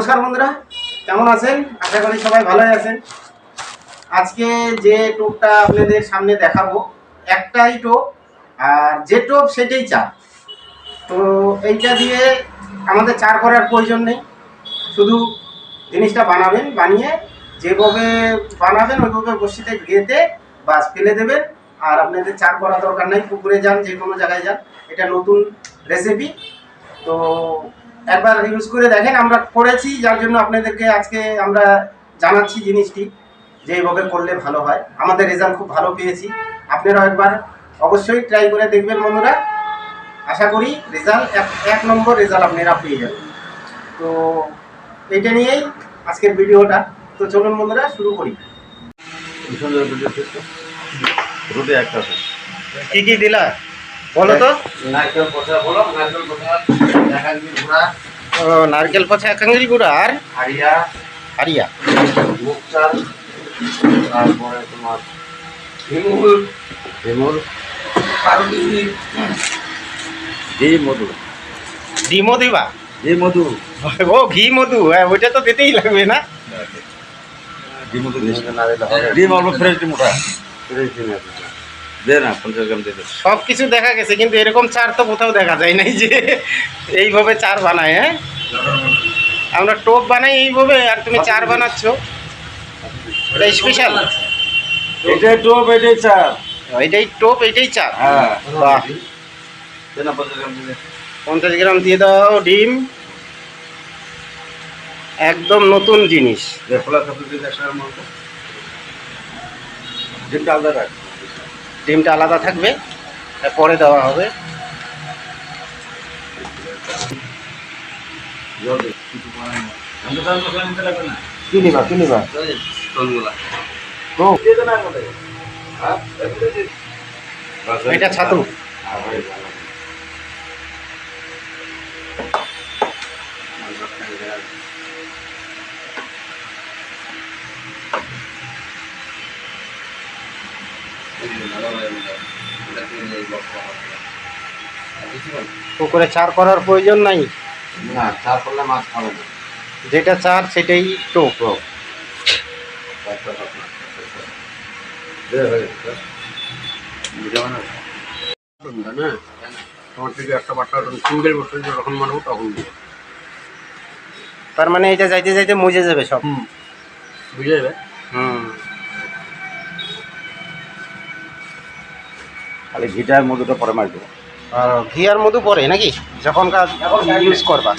নমস্কার বন্ধুরা, কেমন আছেন? আশা করি সবাই ভালোই আছেন। আজকে যে টোপটা আপনাদের সামনে দেখাবো, একটাই টোপ, আর যে টোপ সেটাই চা। তো এইটা দিয়ে আমাদের চার করার প্রয়োজন নেই। শুধু জিনিসটা বানাবেন, বানিয়ে যেভাবে বানাবেন, ওইভাবে বসিতে গেঁথে বাস ফেলে দেবেন। আর আপনাদের চার করা দরকার নেই, পুকুরে যান যে কোনো জায়গায় যান। এটা নতুন রেসিপি তো একবার ইউজ করে দেখেন আমরা করেছি যার জন্য আপনাদেরকে আজকে আমরা জানাচ্ছি জিনিসটি যে এইভাবে করলে ভালো হয়। আমাদের রেজাল্ট খুব ভালো পেয়েছি। আপনারাও একবার অবশ্যই ট্রাই করে দেখবেন বন্ধুরা। আশা করি রেজাল্ট এক এক নম্বর রেজাল্ট আপনারা পেয়ে যাবেন। তো এটা নিয়েই আজকের ভিডিওটা। তো চলুন বন্ধুরা শুরু করি। রুটি একটা আছে কি কি দিলা? বলো তো। নারকেল বলো ও, নারকেল গুঁড়া আর? হারিয়া মুগ চাল তারপরে তোমার ঘি মধু ঘি মধু ও ঘি মধু হ্যাঁ ওইটা তো দিতেই লাগবে না? ঘি মধু ডিম অল্প ফ্রেশ ডিম ওঠা ফ্রেশ ডিম আছে। দে না পঞ্চাশ গ্রাম দিয়ে সব কিছু দেখা গেছে কিন্তু এরকম চার তো কোথাও দেখা যায় নাই যে এইভাবে চার বানায় হ্যাঁ? আমরা টোপ বানাই এইভাবে আর তুমি চার বানাচ্ছ। এটা স্পেশাল এটাই টোপ এটাই চাল এটাই টোপ এটাই চার। হ্যাঁ বাহ। পঞ্চাশ গ্রাম দিয়ে দাও ডিম। একদম নতুন জিনিস। ডিমটা আলাদা রাখ। ডিমটা আলাদা থাকবে পরে দেওয়া হবে। এটা দে এটা পানি পুকুরে চার করার প্রয়োজন নাই? না চার করলে মাছ খাবে না। যেটা চার সেটাই টোপ। তোমার থেকে একটা বাট্টা সিঙ্গেল বসে যখন তখন তার মানে এটা যাইতে যাইতে মজে যাবে সব। বুঝে যাবে? খালি ঘিটার মধুটা পরে মাছ দেবো ঘি আর মধু পরে নাকি? যখন কাজ ইউজ করবা